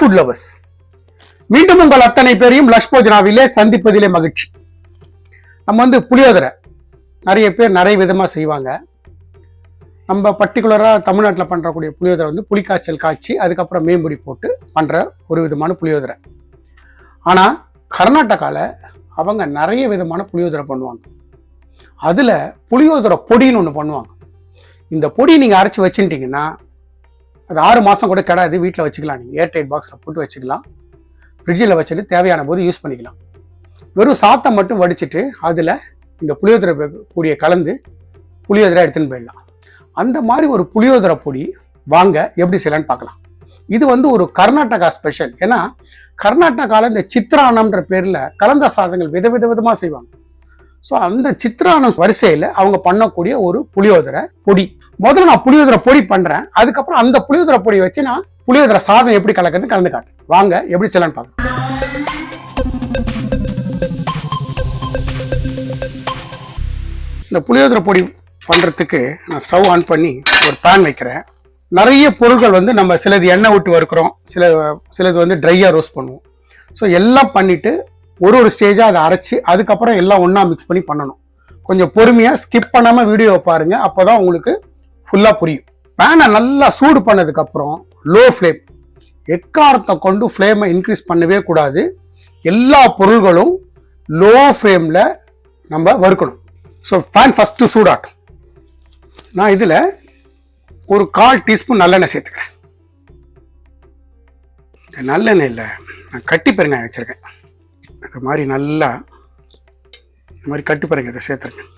Food lovers மீண்டும் உங்கள் அத்தனை பேரையும் லக்ஷ்மோஜனாவிலே சந்திப்பதிலே மகிழ்ச்சி. நம்ம வந்து புளியோதரை நிறைய பேர் நிறைய விதமாக செய்வாங்க. நம்ம பர்டிகுலராக தமிழ்நாட்டில் பண்ணுறக்கூடிய புளியோதரை வந்து புளிக்காய்ச்சல் காய்ச்சி அதுக்கப்புறம் மேம்புடி போட்டு பண்ணுற ஒரு விதமான புளியோதரை. ஆனால் கர்நாடகாவில் அவங்க நிறைய விதமான புளியோதரை பண்ணுவாங்க. அதில் புளியோதரை பொடின்னு ஒன்று பண்ணுவாங்க. இந்த பொடி நீங்கள் அரைச்சி வச்சுட்டிங்கன்னா அது ஆறு மாதம் கூட கிடாது. வீட்டில் வச்சுக்கலாம். நீங்கள் ஏர்டைட் பாக்ஸில் போட்டு வச்சுக்கலாம். ஃப்ரிட்ஜில் வச்சுட்டு தேவையான போது யூஸ் பண்ணிக்கலாம். வெறும் சாத்தை மட்டும் வடிச்சிட்டு அதில் இந்த புளியோதரை பொடியை கலந்து புளியோதரை எடுத்துன்னு போயிடலாம். அந்த மாதிரி ஒரு புளியோதரை பொடி வாங்க எப்படி செய்யலான்னு பார்க்கலாம். இது வந்து ஒரு கர்நாடகா ஸ்பெஷல் ஏன்னா கர்நாடகாவில் இந்த சித்ரானம்ன்ற பேரில் கலந்த சாதங்கள் வித வித விதமாக செய்வாங்க. ஸோ அந்த சித்ரானம் வரிசையில் அவங்க பண்ணக்கூடிய ஒரு புளியோதரை பொடி. முதல்ல நான் புளியோதரை பொடி பண்ணுறேன் அதுக்கப்புறம் அந்த புளியோதரை பொடியை வச்சு நான் புளியோதரை சாதம் எப்படி கலக்கிறது கலந்து காட்டுறேன். வாங்க எப்படி செய்யலான்னு பார்க்கலாம். இந்த புளியோதரை பொடி பண்ணுறதுக்கு நான் ஸ்டவ் ஆன் பண்ணி ஒரு பேன் வைக்கிறேன். நிறைய பொருட்கள் வந்து நம்ம சிலது எண்ணெய் விட்டு வறுக்கிறோம். சில சிலது வந்து ட்ரையாக ரோஸ்ட் பண்ணுவோம். ஸோ எல்லாம் பண்ணிவிட்டு ஒரு ஒரு ஸ்டேஜாக அதை அரைச்சி அதுக்கப்புறம் எல்லாம் ஒன்றா மிக்ஸ் பண்ணி பண்ணணும். கொஞ்சம் பொறுமையாக ஸ்கிப் பண்ணாமல் வீடியோவை பாருங்கள் அப்போ தான் உங்களுக்கு ஃபுல்லாக புரியும். பேனை நல்லா சூடு பண்ணதுக்கப்புறம் லோ ஃப்ளேம் எக்காரத்தை கொண்டு ஃப்ளேமை இன்க்ரீஸ் பண்ணவே கூடாது. எல்லா பொருள்களும் லோ ஃப்ளேமில் நம்ம வறுக்கணும். ஸோ ஃபேன் ஃபஸ்ட்டு சூடாட்டும். நான் இதில் ஒரு கால் டீஸ்பூன் நல்லெண்ணெய் சேர்த்துக்கிறேன். இந்த நல்லெண்ணெயில் நான் கட்டி பெருங்காயம் வச்சுருக்கேன். இது மாதிரி நல்லா இந்த மாதிரி கட்டி பெருங்காயத்தை சேர்த்துருக்கேன்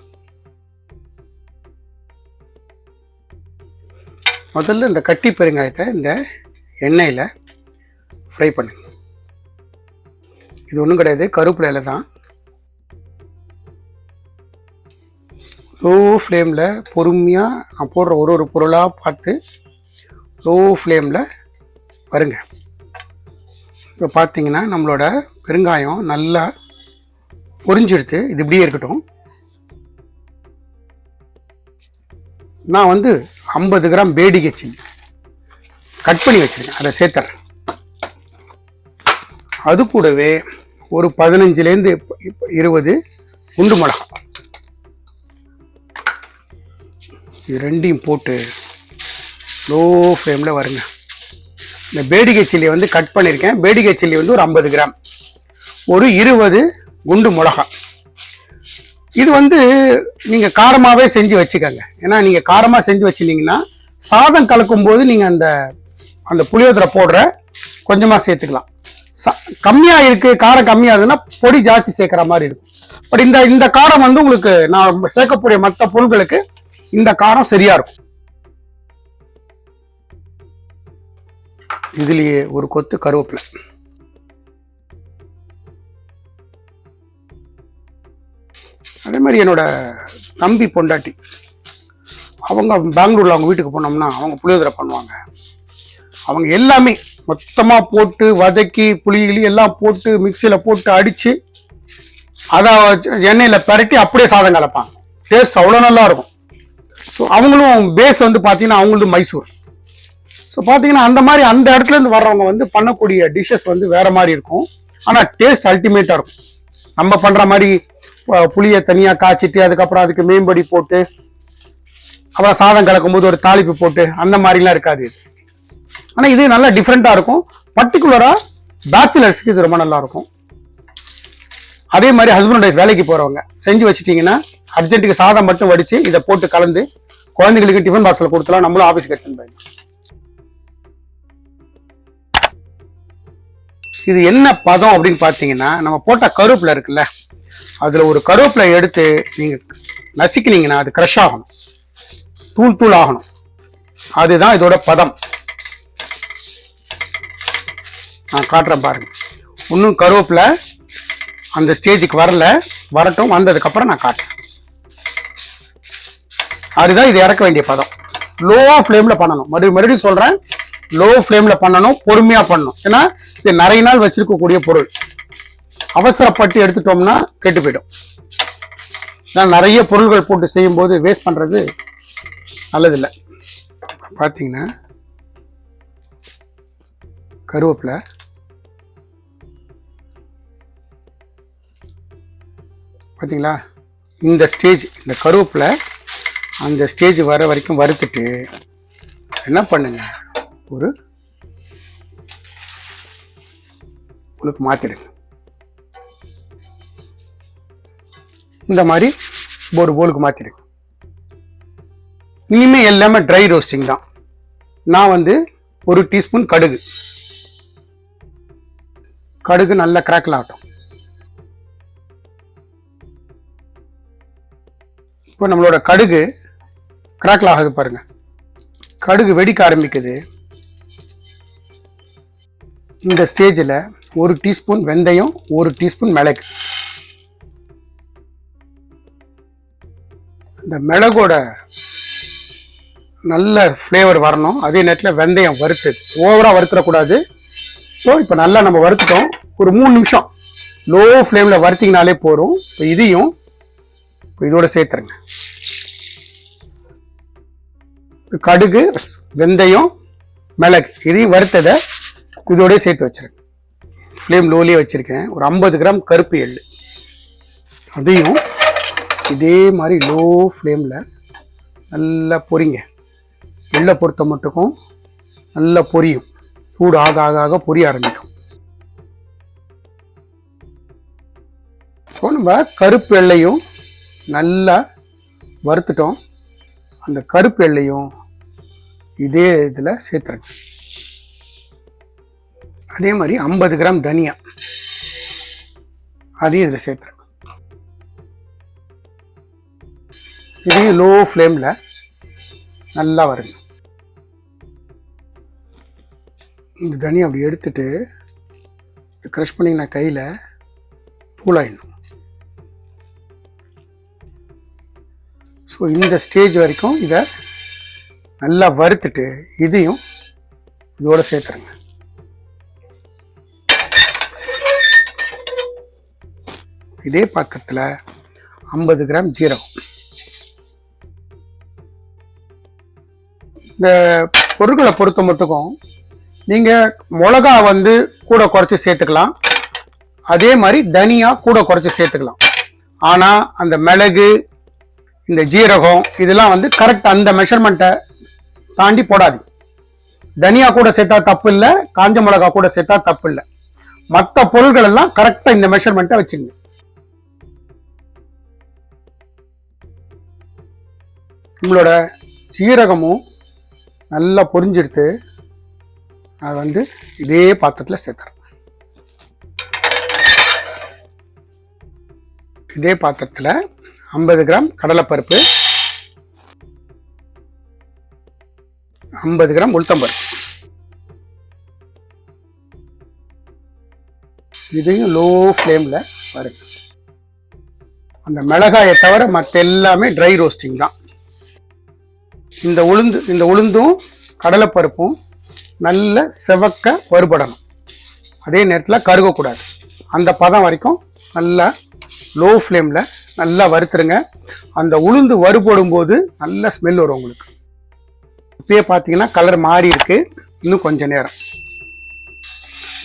முதல்ல இந்த கட்டி பெருங்காயத்தை இந்த எண்ணெயில் ஃப்ரை பண்ணுங்க. இது ஒன்றும் கிடையாது கருப்பில் இலை தான். லோ ஃப்ளேமில் பொறுமையாக நான் போடுற ஒரு ஒரு பொருளாக பார்த்து லோ ஃப்ளேமில் வருங்க. இப்போ பார்த்தீங்கன்னா நம்மளோட பெருங்காயம் நல்லா பொரிஞ்செடுத்து இது இப்படியே இருக்கட்டும். நான் வந்து ஐம்பது கிராம் பேடிகை சில்லி கட் பண்ணி வச்சுருக்கேன் அதை சேர்த்துறேன். அது கூடவே ஒரு பதினஞ்சுலேருந்து இருபது குண்டு மிளகா. இது ரெண்டையும் போட்டு லோ ஃப்ளேமில் வருங்க. இந்த பேடிகை சில்லி வந்து கட் பண்ணியிருக்கேன் பேடிகை சில்லி வந்து ஒரு ஐம்பது கிராம். ஒரு இருபது குண்டு மிளகா. இது வந்து நீங்கள் காரமாகவே செஞ்சு வச்சுக்கோங்க. ஏன்னா நீங்கள் காரமாக செஞ்சு வச்சுருந்தீங்கன்னா சாதம் கலக்கும் போது நீங்கள் அந்த அந்த புளியோதரை போடுற கொஞ்சமாக சேர்த்துக்கலாம். சா கம்மியாக இருக்குது காரம் கம்மியாக இருக்குன்னா பொடி ஜாஸ்தி சேர்க்குற மாதிரி இருக்கும். பட் இந்த இந்த காரம் வந்து உங்களுக்கு நான் சேர்க்கக்கூடிய மற்ற பொருட்களுக்கு இந்த காரம் சரியாக இருக்கும். இதுலேயே ஒரு கொத்து கருவேப்பிலை. அதே மாதிரி என்னோட தம்பி பொண்டாட்டி அவங்க பெங்களூரில் அவங்க வீட்டுக்கு போனோம்னா அவங்க புளியோதரை பண்ணுவாங்க. அவங்க எல்லாமே மொத்தமாக போட்டு வதக்கி புளி கிளி எல்லாம் போட்டு மிக்சியில் போட்டு அடித்து அதை எண்ணெயில் பரட்டி அப்படியே சாதம் கலப்பாங்க. டேஸ்ட் அவ்வளோ நல்லா இருக்கும். ஸோ அவங்களும் பேஸ் வந்து பார்த்தீங்கன்னா அவங்களது மைசூர் ஸோ பார்த்தீங்கன்னா அந்த மாதிரி அந்த இடத்துல இருந்து வர்றவங்க வந்து பண்ணக்கூடிய டிஷ்ஷஸ் வந்து வேறு மாதிரி இருக்கும். ஆனால் டேஸ்ட் அல்டிமேட்டாக இருக்கும். நம்ம பண்ணுற மாதிரி புளியை தனியாக காய்ச்சிட்டு அதுக்கப்புறம் அதுக்கு மேம்படி போட்டு அப்புறம் சாதம் கலக்கும்போது ஒரு தாளிப்பு போட்டு அந்த மாதிரிலாம் இருக்காது ஆனால் இது நல்லா டிஃப்ரெண்ட்டாக இருக்கும். பர்டிகுலராக பேச்சுலர்ஸ்க்கு இது ரொம்ப நல்லா இருக்கும். அதே மாதிரி ஹஸ்பண்ட் ஒய்ஃப் வேலைக்கு போகிறவங்க செஞ்சு வச்சுட்டிங்கன்னா அர்ஜென்ட்டுக்கு சாதம் மட்டும் வடித்து இதை போட்டு கலந்து குழந்தைங்களுக்கு டிஃபன் பாக்ஸில் கொடுத்தலாம் நம்மளும் ஆஃபீஸ்க்கு எடுத்துன்னு போயிடலாம். இது என்ன பதம் அப்படின்னு பார்த்தீங்கன்னா நம்ம போட்ட கருப்பில் இருக்குல்ல அதில் ஒரு கருவேப்பிலை எடுத்து நீங்கள் நசுக்கினீங்கன்னா அது க்ரஷ் ஆகணும். தூள் தூள் ஆகணும். அதுதான் இதோட பதம். நான் காட்டுறேன் பாருங்க. இன்னும் கருவேப்பிலை அந்த ஸ்டேஜுக்கு வரல. வரட்டும் வந்ததுக்கப்புறம் நான் காட்டுறேன். அதுதான் இது இறக்க வேண்டிய பதம். லோவாக ஃப்ளேமில் பண்ணணும். மறுபடியும் மறுபடியும் சொல்கிறேன் லோ ஃப்ளேமில் பண்ணணும் பொறுமையாக பண்ணணும். ஏன்னா இது நிறைய நாள் வச்சிருக்கக்கூடிய பொருள். அவசரப்பட்டு எடுத்துட்டோம்னா கெட்டு போயிடும். நான் நிறைய பொருள்கள் போட்டு செய்யும்போது வேஸ்ட் பண்ணுறது நல்லதில்லை. பார்த்தீங்கன்னா கருவேப்பிலை பார்த்தீங்களா இந்த ஸ்டேஜ் இந்த கருவேப்பில் அந்த ஸ்டேஜ் வர வரைக்கும் வறுத்துட்டு என்ன பண்ணுங்க? ஒரு உங்களுக்கு மாற்றிடுங்க இந்த மாதிரி ஒரு போலுக்கு மாற்றிடுங்க இனிமேல் எல்லாமே ட்ரை ரோஸ்டிங் தான். நான் வந்து ஒரு டீஸ்பூன் கடுகு. கடுகு நல்லா கிராக்கில் ஆகட்டும். இப்போ நம்மளோட கடுகு கிராக்கில் ஆகுது பாருங்க. கடுகு வெடிக்க ஆரம்பிக்குது. இந்த ஸ்டேஜில் ஒரு டீஸ்பூன் வெந்தயம் ஒரு டீஸ்பூன் மிளகு. இந்த மிளகோட நல்ல ஃப்ளேவர் வரணும். அதே நேரத்தில் வெந்தயம் வறுத்து. ஓவராக வறுத்துடக்கூடாது ஸோ இப்போ நல்லா நம்ம வறுத்துட்டோம். ஒரு மூணு நிமிஷம். லோ ஃப்ளேமில் வறுத்திங்கனாலே போதும். இப்போ இதையும் இப்போ இதோட சேர்த்துருங்க. கடுகு வெந்தயம் மிளகு. இதையும் வறுத்ததை இதோடய சேர்த்து வச்சிருங்க. ஃப்ளேம் லோலியே வச்சுருக்கேன். ஒரு ஐம்பது கிராம் கருப்பு எள்ளு. அதையும் இதே மாதிரி லோ ஃப்ளேமில் நல்லா பொரிங்க. எள்ளை பொறுத்த மட்டுக்கும் நல்லா பொரியும். சூடு ஆக ஆக ஆக பொரிய ஆரம்பிக்கும். இப்போ நம்ம கருப்பு எள்ளையும் நல்லா வறுத்துட்டோம். அந்த கருப்பு எள்ளையும் இதே இதில் சேர்த்துருங்க அதே மாதிரி ஐம்பது கிராம் தனியா அதையும் இதில் சேர்த்துருங்க இதையும் லோ ஃப்ளேமில் நல்லா வருங்க இந்த தனியை அப்படி எடுத்துட்டு க்ரஷ் பண்ணிங்கன்னா கையில் தூளாயிடணும் ஸோ இந்த ஸ்டேஜ் வரைக்கும் இதை நல்லா வறுத்துட்டு இதையும் இதோடு சேர்த்துருங்க. இதே பாத்திரத்தில் ஐம்பது கிராம் ஜீரகம். இந்த பொருட்களை பொறுத்த மட்டுக்கும் நீங்கள் மிளகா வந்து கூட குறைச்சி சேர்த்துக்கலாம். அதே மாதிரி தனியா கூட குறைச்சி சேர்த்துக்கலாம். ஆனால் அந்த மிளகு இந்த ஜீரகம் இதெல்லாம் வந்து கரெக்ட் அந்த மெஷர்மெண்ட்டை தாண்டி போடாது. தனியா கூட சேர்த்தா தப்பு இல்லை காஞ்ச மிளகா கூட சேர்த்தா தப்பு இல்லை. மற்ற பொருள்கள் எல்லாம் கரெக்டாக இந்த மெஷர்மெண்ட்டை வச்சுங்க. உங்களோட சீரகமும் நல்லா பொரிஞ்செடுத்து அதை வந்து இதே பாத்திரத்தில் சேர்த்துறேன் இதே பாத்திரத்தில் ஐம்பது கிராம் கடலைப்பருப்பு ஐம்பது கிராம் உளுத்தம்பருப்பு இதையும் லோ ஃப்ளேமில் வருங்க அந்த மிளகாயை தவிர மற்ற எல்லாமே ட்ரை ரோஸ்டிங் தான். இந்த உளுந்து இந்த உளுந்தும் கடலைப்பருப்பும் நல்ல செவக்க வறுபடணும். அதே நேரத்தில் கருகக்கூடாது. அந்த பதம் வரைக்கும் நல்லா லோ ஃப்ளேமில் நல்லா வறுத்துருங்க. அந்த உளுந்து வறுபடும் போது நல்ல ஸ்மெல் வரும் உங்களுக்கு. இப்பயே பார்த்தீங்கன்னா கலர் மாறி இருக்கு. இன்னும் கொஞ்சம் நேரம்.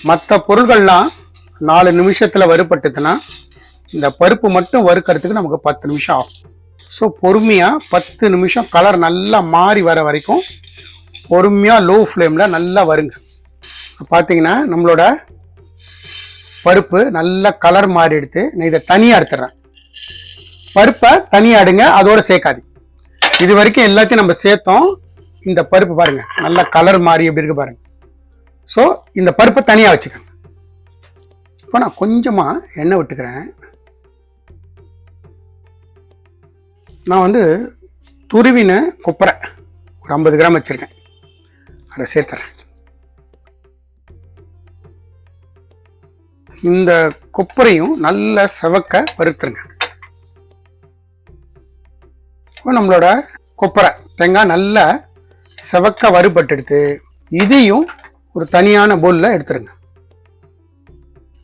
மற்ற பொருள்கள்லாம் நாலு நிமிஷத்தில் வறுபட்டுதுன்னா இந்த பருப்பு மட்டும் வறுக்கிறதுக்கு நமக்கு பத்து நிமிஷம் ஆகும். ஸோ பொறுமையாக பத்து நிமிஷம் கலர் நல்லா மாறி வர வரைக்கும் பொறுமையாக லோ ஃப்ளேமில் நல்லா வருங்க. பார்த்தீங்கன்னா நம்மளோட பருப்பு நல்லா கலர் மாறி எடுத்து நான் இதை தனியாக எடுத்துடுறேன். பருப்பை தனியாக எடுங்க அதோட சேர்க்காது இது வரைக்கும் எல்லாத்தையும் நம்ம சேர்த்தோம். இந்த பருப்பு பாருங்க நல்ல கலர் மாறி எப்படி இருக்கு பாருங்க. ஸோ இந்த பருப்பை தனியாக வச்சுக்கோங்க. இப்போ நான் கொஞ்சமாக எண்ணெய் விட்டுக்கிறேன். நான் வந்து துருவின கொப்பரை ஒரு ஐம்பது கிராம் வச்சுருக்கேன். அதை சேர்த்துறேன். இந்த கொப்பரையும் நல்ல செவக்க வறுத்துருங்க. இப்போ நம்மளோட கொப்பரை தேங்காய் நல்லா செவக்க வறுபட்டெடுத்து இதையும் ஒரு தனியான பவுலில் எடுத்துருங்க.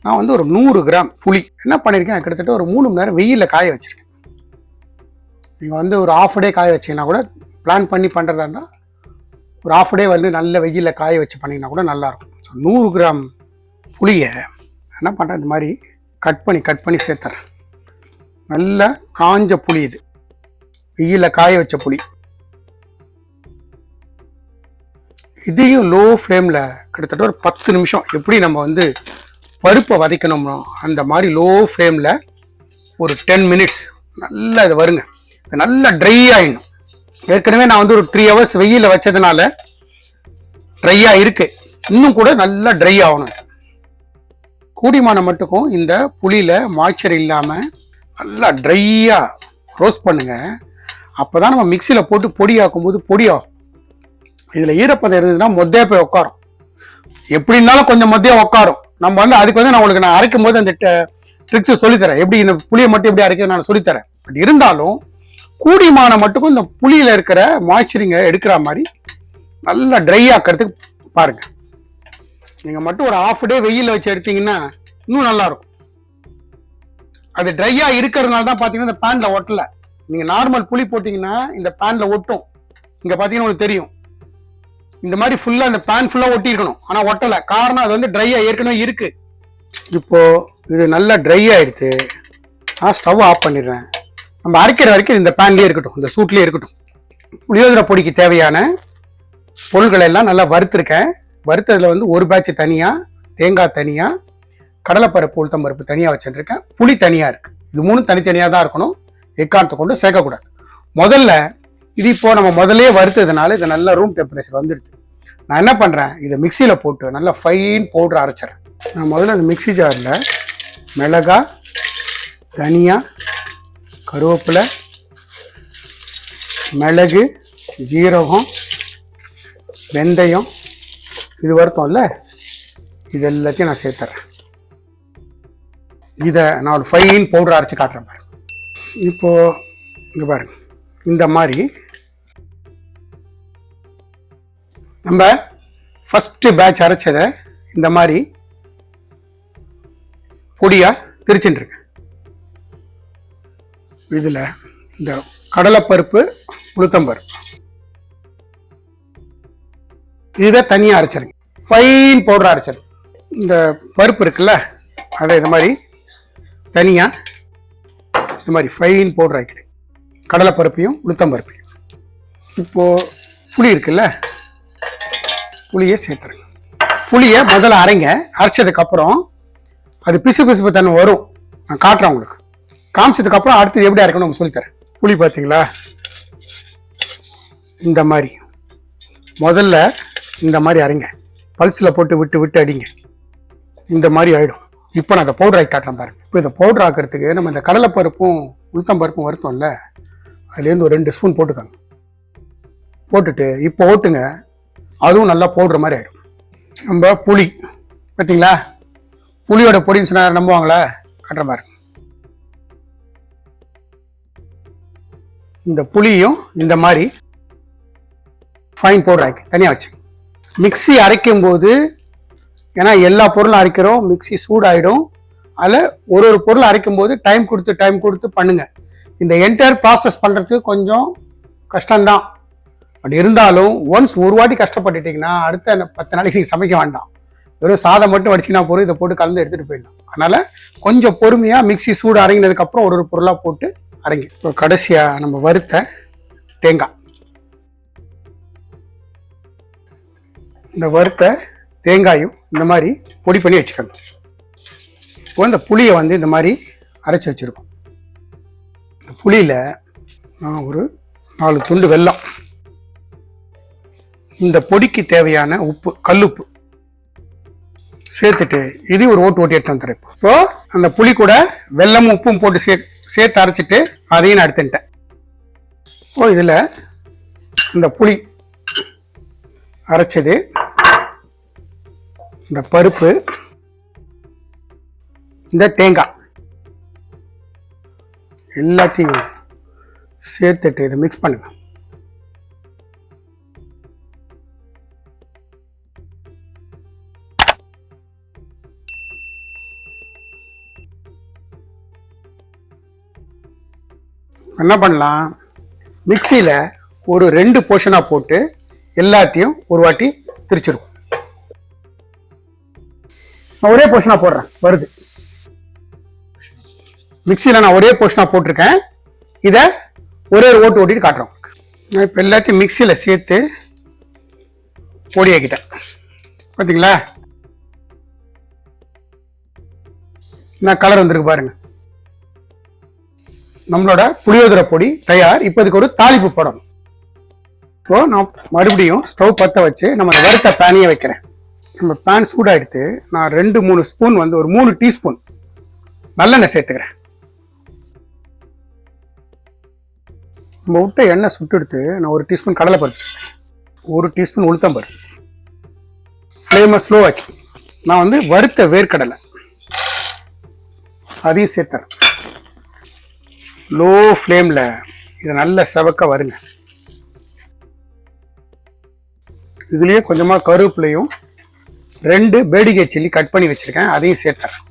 நான் வந்து ஒரு நூறு கிராம் புளி என்ன பண்ணியிருக்கேன் கிட்டத்தட்ட ஒரு மூணு மணி நேரம் வெயிலில் காய வச்சுருக்கேன். நீங்கள் வந்து ஒரு ஆஃப் டே காய வச்சீங்கன்னா கூட பிளான் பண்ணி பண்ணுறதா இருந்தால் ஒரு ஆஃப் டே வந்து நல்ல வெயிலில் காய வச்சு பண்ணிங்கன்னா கூட நல்லாயிருக்கும். ஸோ நூறு கிராம் புளியை என்ன பண்ணுறேன் இந்த மாதிரி கட் பண்ணி கட் பண்ணி சேர்த்துறேன். நல்ல காஞ்ச புளி இது. வெயிலில் காய வச்ச புளி. இதையும் லோ ஃப்ளேமில் கிட்டத்தட்ட ஒரு பத்து நிமிஷம் எப்படி நம்ம வந்து பருப்பை வதக்கணுமோ அந்த மாதிரி லோ ஃப்ளேமில் ஒரு டென் மினிட்ஸ் நல்லா இது வருங்க. நல்லா ட்ரை ஆகிடணும் ஏற்கனவே நான் வந்து ஒரு த்ரீ ஹவர்ஸ் வெயிலில் வச்சதுனால ட்ரையாக இருக்கு. இன்னும் கூட நல்லா ட்ரை ஆகணும் கூடிமானம் கூடிமான மட்டுக்கும் இந்த புளியில் மாய்ச்சர் இல்லாமல் நல்லா ட்ரையாக ரோஸ்ட் பண்ணுங்கள் அப்போ தான் நம்ம மிக்சியில் போட்டு பொடி ஆக்கும்போது பொடி ஆகும். இதில் ஈரப்பதம் இருந்ததுன்னா மொத்தையாக போய் உட்காரும். எப்படி இருந்தாலும் கொஞ்சம் மொத்தையாக உட்காரும். நம்ம வந்து அதுக்கு வந்து நான் உங்களுக்கு நான் அரைக்கும் போது அந்த ட்ரிக்ஸை சொல்லித்தரேன். எப்படி இந்த புளியை மட்டும் எப்படி அரைக்கிறது நான் சொல்லித்தரேன். பட் இருந்தாலும் கூடிமான மட்டுக்கும் இந்த புளியில் இருக்கிற மாய்ச்சரிங்கை எடுக்கிற மாதிரி நல்லா ட்ரை ஆக்கிறதுக்கு பாருங்கள் நீங்கள் மட்டும் ஒரு ஆஃப் டே வெயிலில் வச்சு எடுத்தீங்கன்னா இன்னும் நல்லாயிருக்கும் அது ட்ரையாக இருக்கிறதுனால தான் பார்த்தீங்கன்னா இந்த பேனில் ஒட்டலை. நீங்கள் நார்மல் புளி போட்டிங்கன்னா இந்த பேனில் ஒட்டும். இங்கே பார்த்தீங்கன்னா உங்களுக்கு தெரியும். இந்த மாதிரி ஃபுல்லாக இந்த பேன் ஃபுல்லாக ஒட்டியிருக்கணும். ஆனால் ஒட்டலை. காரணம் அது வந்து ட்ரையாக ஏற்கனவே இருக்குது இப்போது இது நல்லா ட்ரை ஆகிடுது நான் ஸ்டவ் ஆஃப் பண்ணிடுறேன். நம்ம அரைக்கிற வரைக்கும் இந்த பேன்லேயே இருக்கட்டும் இந்த சூட்லேயே இருக்கட்டும். புளியோதரை பொடிக்கு தேவையான பொருள்களை எல்லாம் நல்லா வறுத்துருக்கேன். வறுத்ததில் வந்து ஒரு பேட்ச் தனியாக தேங்காய் தனியாக கடலைப்பருப்பு உளுத்தம்பருப்பு தனியாக வச்சுருக்கேன். புளி தனியாக இருக்குது இது மூணும் தனித்தனியாக தான் இருக்கணும். எக்காரணத்தை கொண்டு சேர்க்கக்கூடாது. முதல்ல இது இப்போது நம்ம முதலே வறுத்ததுனால இது நல்லா ரூம் டெம்பரேச்சர் வந்துடுது. நான் என்ன பண்ணுறேன் இதை மிக்சியில் போட்டு நல்லா ஃபைன் பவுடர் அரைச்சிட்றேன். நான் முதல்ல அந்த மிக்ஸி ஜாரில் மிளகா தனியாக கருவேப்பிலை மிளகு ஜீரகம் வெந்தயம் இது வருத்தம்ல? இது எல்லாத்தையும் நான் சேர்த்துறேன் இதை நான் ஒரு ஃபைன் பவுடர் அரைச்சி காட்டுறேன் பாருங்க. இப்போ இங்கே பாருங்க. இந்த மாதிரி நம்ம ஃபஸ்ட்டு பேட்ச் அரைச்சதை இந்த மாதிரி பொடியாக திரிச்சுட்டுருக்கேன் இதில் இந்த கடலைப்பருப்பு உளுத்தம்பருப்பு. இதை தனியாக அரைச்சிருங்க. Fine powder அரைச்சிருங்க. இந்த பருப்பு இருக்குல்ல அதை இது மாதிரி தனியாக இது மாதிரி ஃபைன் பவுடர் ஆக்கிடு கடலைப்பருப்பையும் உளுத்தம்பருப்பையும். இப்போது புளி இருக்குல்ல புளியை சேர்த்துருங்க. புளியை முதல்ல அரைங்க. அரைச்சதுக்கப்புறம் அது பிசு பிசுப்பு தன்னு வரும். நான் காட்டுறேன் உங்களுக்கு. காமிச்சதுக்கு அப்புறம் அடுத்தது எப்படி அரைக்கணும் சொல்லித்தரேன். புளி பார்த்தீங்களா? இந்த மாதிரி. முதல்ல இந்த மாதிரி அரைங்க. பல்ஸில் போட்டு விட்டு விட்டு அடிங்க. இந்த மாதிரி ஆகிடும் இப்போ நான் இந்த பவுடர் ஆகி காட்டுறேன் பாருங்க. இப்போ இந்த பவுடர் ஆக்கிறதுக்கு நம்ம இந்த கடலைப்பருப்பும் உளுத்தம்பருப்பும் வருத்தோம்ல அதுலேருந்து ஒரு ரெண்டு ஸ்பூன் போட்டுக்கோங்க. போட்டுட்டு இப்போ ஓட்டுங்க. அதுவும் நல்லா பவுடர் மாதிரி ஆகிடும் நம்ம புளி பார்த்தீங்களா? புளியோட பொடின்னு சொன்னா நம்புவாங்களா? காட்டுற மாதிரி இந்த புளியும் இந்த மாதிரி ஃபைன் பவுடர் ஆக்கி தனியாக வச்சு மிக்ஸி அரைக்கும் போது ஏன்னா எல்லா பொருளும் அரைக்கிறோம் மிக்ஸி சூடாயிடும். அதில் ஒரு ஒரு பொருள் அரைக்கும் போது டைம் கொடுத்து டைம் கொடுத்து பண்ணுங்கள் இந்த என்டையர் ப்ராசஸ் பண்ணுறதுக்கு கொஞ்சம் கஷ்டம்தான். பட் இருந்தாலும் ஒன்ஸ் ஒரு வாட்டி கஷ்டப்பட்டுட்டீங்கன்னா அடுத்த பத்து நாளைக்கு நீங்கள் சமைக்க வேண்டாம். வெறும் சாதம் மட்டும் வடிச்சிங்கன்னா போதும் இதை போட்டு கலந்து எடுத்துகிட்டு போயிடலாம். அதனால் கொஞ்சம் பொறுமையாக மிக்ஸி சூடு அரைங்கினதுக்கப்புறம் ஒரு ஒரு பொருளாக போட்டு அடங்கி. இப்போ கடைசியாக நம்ம வறுத்த தேங்காய். இந்த வறுத்த தேங்காயும் இந்த மாதிரி பொடி பண்ணி வச்சுக்கணும். இப்போ இந்த புளியை வந்து இந்த மாதிரி அரைச்சி வச்சுருக்கோம். இந்த புளியில் நான் ஒரு நாலு துண்டு வெல்லம். இந்த பொடிக்கு தேவையான உப்பு கல்லுப்பு சேர்த்துட்டு இது ஒரு ஓட்டு ஓட்டி எடுத்து வந்துடுறேன். இப்போ இப்போ அந்த புளி கூட வெல்லமும் உப்பும் போட்டு சே சேர்த்து அரைச்சிட்டு அதையும் நான் எடுத்துட்டேன் இப்போ இதில் இந்த புளி அரைச்சது இந்த பருப்பு இந்த தேங்காய். எல்லாத்தையும் சேர்த்துட்டு இதை மிக்ஸ் பண்ணுங்கள் என்ன பண்ணலாம்? மிக்சியில் ஒரு ரெண்டு போர்ஷனாக போட்டு எல்லாத்தையும் ஒரு வாட்டி திரிச்சிருக்கும். நான் ஒரே போர்ஷனாக போடுறேன் வருது. மிக்சியில் நான் ஒரே போர்ஷனாக போட்டிருக்கேன். இதை ஒரே ஒரு ஓட்டு ஓட்டிட்டு காட்டுறோம். நான் இப்போ எல்லாத்தையும் மிக்சியில் சேர்த்து பொடியாக்கிட்டேன் பார்த்தீங்களா என்ன கலர் வந்திருக்கு பாருங்க. நம்மளோட புளியோதரை பொடி தயார். இப்போ இதுக்கு ஒரு தாளிப்பு போடணும் இப்போ நான் மறுபடியும் ஸ்டவ் பற்ற வச்சு நம்ம அந்த வறுத்த பேனையே வைக்கிறேன். நம்ம பேன் சூடாகிடுத்து நான் ரெண்டு மூணு ஸ்பூன் வந்து ஒரு மூணு டீஸ்பூன் நல்லெண்ணெய் சேர்த்துக்கிறேன். நம்ம விட்ட எண்ணெய் சுட்டு எடுத்து நான் ஒரு டீஸ்பூன் கடலை பருப்பு ஒரு டீஸ்பூன் உளுத்தம்பருப்பு. ஃப்ளேமை ஸ்லோ ஆச்சு. நான் வந்து வறுத்த வேர்க்கடலை. அதையும் சேர்த்துறேன். லோ ஃப்ளேமில் இதை நல்ல செவக்க வருங்க. இதுலேயே கொஞ்சமாக கருவேப்பிலையும் ரெண்டு பேடிகை சில்லி கட் பண்ணி வச்சுருக்கேன் அதையும் சேர்த்துறேன்.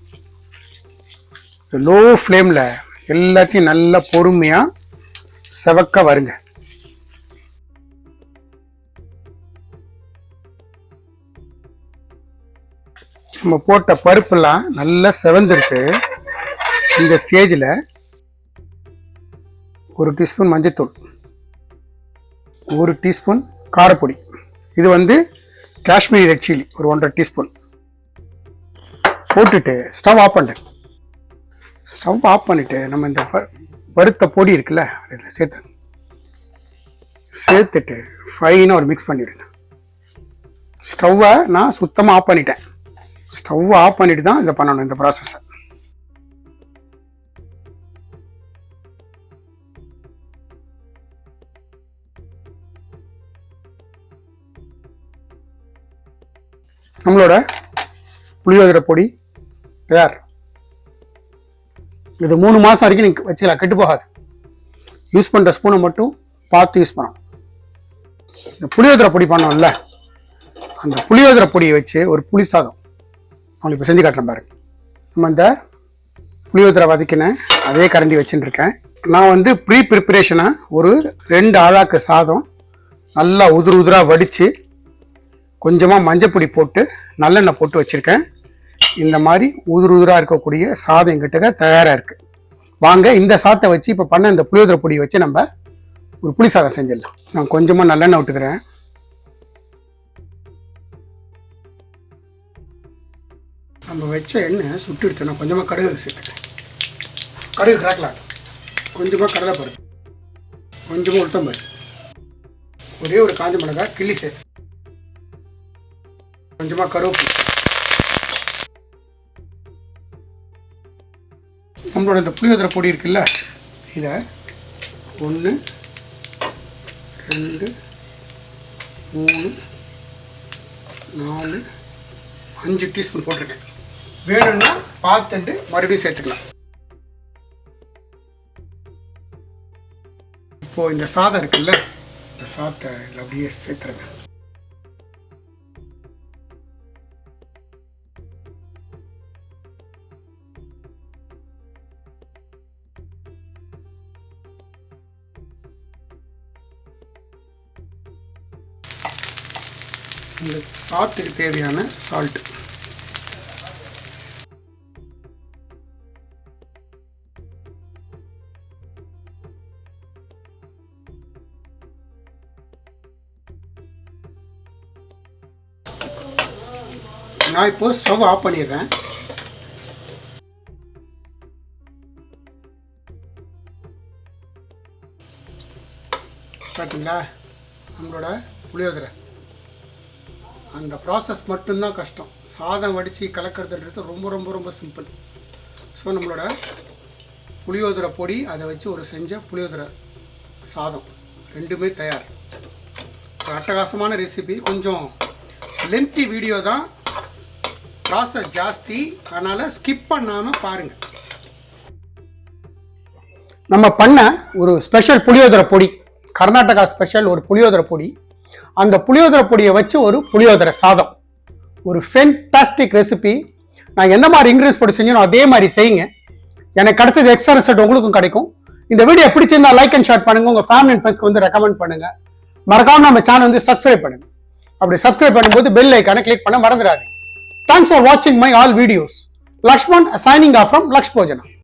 லோ ஃப்ளேமில் எல்லாத்தையும் நல்லா பொறுமையாக செவக்க வருங்க. நம்ம போட்ட பருப்பெல்லாம் நல்லா செவந்திருக்கு. இந்த ஸ்டேஜில் ஒரு டீஸ்பூன் மஞ்சத்தூள் ஒரு டீஸ்பூன் காரப்பொடி. இது வந்து காஷ்மீரி ரெட் சில்லி ஒரு ஒன்றரை டீஸ்பூன். போட்டுட்டு ஸ்டவ் ஆஃப் பண்ணிட்டேன் ஸ்டவ் ஆஃப் பண்ணிவிட்டு நம்ம இந்த பருத்த வறுத்த பொடி இருக்குல்ல அதில் சேர்த்து சேர்த்துட்டு ஃபைனாக ஒரு மிக்ஸ் பண்ணிவிடுங்க ஸ்டவ்வை நான் சுத்தமாக ஆஃப் பண்ணிட்டேன். ஸ்டவ் ஆஃப் பண்ணிவிட்டு தான் இதை பண்ணணும் இந்த ப்ராசஸை நம்மளோட புளியோதரை பொடி தயார். இது மூணு மாதம் வரைக்கும் நீங்கள் வச்சுக்கலாம் கெட்டு போகாது. யூஸ் பண்ணுற ஸ்பூனை மட்டும் பார்த்து யூஸ் பண்ணணும். இந்த புளியோதரை பொடி பண்ணோம்ல அந்த புளியோதரை பொடியை வச்சு ஒரு புளி சாதம் அவங்களுக்கு இப்போ செஞ்சு காட்டுறேன் பாருங்க. நம்ம இந்த புளியோதரை வதக்கின அதே கரண்டி வச்சுட்டு இருக்கேன் நான் வந்து ப்ரீ ப்ரிப்பரேஷனாக ஒரு ரெண்டு ஆழாக்கு சாதம் நல்லா உதிர் உதிராக வடித்து கொஞ்சமாக மஞ்சப்பொடி போட்டு நல்லெண்ணெய் போட்டு வச்சுருக்கேன். இந்த மாதிரி உதிர் உதிராக இருக்கக்கூடிய சாதம் எங்கிட்ட தயாராக இருக்குது வாங்க இந்த சாதத்தை வச்சு இப்போ பண்ண இந்த புளியோதரை பொடியை வச்சு நம்ம ஒரு புளி சாதம் செஞ்சிடலாம். நான் கொஞ்சமாக நல்லெண்ணெய் விட்டுக்கிறேன். நம்ம வச்ச எண்ணெய் சுட்டு எடுத்து கொஞ்சமாக கடுகு சேர்த்துக்கிறேன். கடுகு கிராக்கலாம் கொஞ்சமாக கடலை பருப்பு கொஞ்சமாக உளுத்தம் பருப்பு ஒரே ஒரு காஞ்ச மிளகாய் கிள்ளி சேர்த்து கொஞ்சமாக கருவேப்பிலை நம்மளோட இந்த புளியோதரை பொடி இருக்குல்ல இதை ஒன்று ரெண்டு மூணு நாலு அஞ்சு டீஸ்பூன் போட்டிருக்கேன். வேணும்னா பார்த்துட்டு மறுபடியும் சேர்த்துக்கலாம். இப்போ இந்த சாதம் இருக்குல்ல இந்த சாதத்தை அப்படியே சேர்த்துருங்க. சாத்துக்கு தேவையான சால்ட் நான் இப்போ ஸ்டவ் ஆஃப் பண்ணிடுறேன். பார்த்தீங்களா நம்மளோட புளியோதரை. அந்த ப்ராசஸ் மட்டும்தான் கஷ்டம். சாதம் வடித்து கலக்கிறதுன்றது ரொம்ப ரொம்ப ரொம்ப சிம்பிள் ஸோ நம்மளோட புளியோதரை பொடி அதை வச்சு ஒரு செஞ்ச புளியோதரை சாதம். ரெண்டுமே தயார். ஒரு அட்டகாசமான ரெசிபி கொஞ்சம் லென்த்தி வீடியோ தான். ப்ராசஸ் ஜாஸ்தி. அதனால் ஸ்கிப் பண்ணாமல் பாருங்கள் நம்ம பண்ண ஒரு ஸ்பெஷல் புளியோதரை பொடி. கர்நாடகா ஸ்பெஷல் ஒரு புளியோதரை பொடி. அந்த புளியோதரை பொடியை வச்சு ஒரு புளியோதரை சாதம். ஒரு ஃபென்டாஸ்டிக் ரெசிபி நான் எந்த மாதிரி இன்க்ரீஸ் போட்டு செஞ்சனோ அதே மாதிரி செய்யுங்க. எனக்கு கிடைச்சது எக்ஸ்ட்ரா ரிசல்ட் உங்களுக்கும் கிடைக்கும். இந்த வீடியோ பிடிச்சிருந்தா லைக் அண்ட் ஷேர் பண்ணுங்க. உங்க ஃபேமிலி அண்ட் ஃப்ரெண்ட்ஸ்க்கு வந்து ரெக்கமெண்ட் பண்ணுங்க. மறக்காம நம்ம சேனல் வந்து சப்ஸ்கிரைப் பண்ணுங்க. அப்படி சப்ஸ்கிரைப் பண்ணும்போது பெல் ஐக்கானை கிளிக் பண்ண மறந்துடாதீங்க. தேங்க்ஸ் ஃபார் வாட்சிங் my all videos Lakshman signing off from Lakshbhojana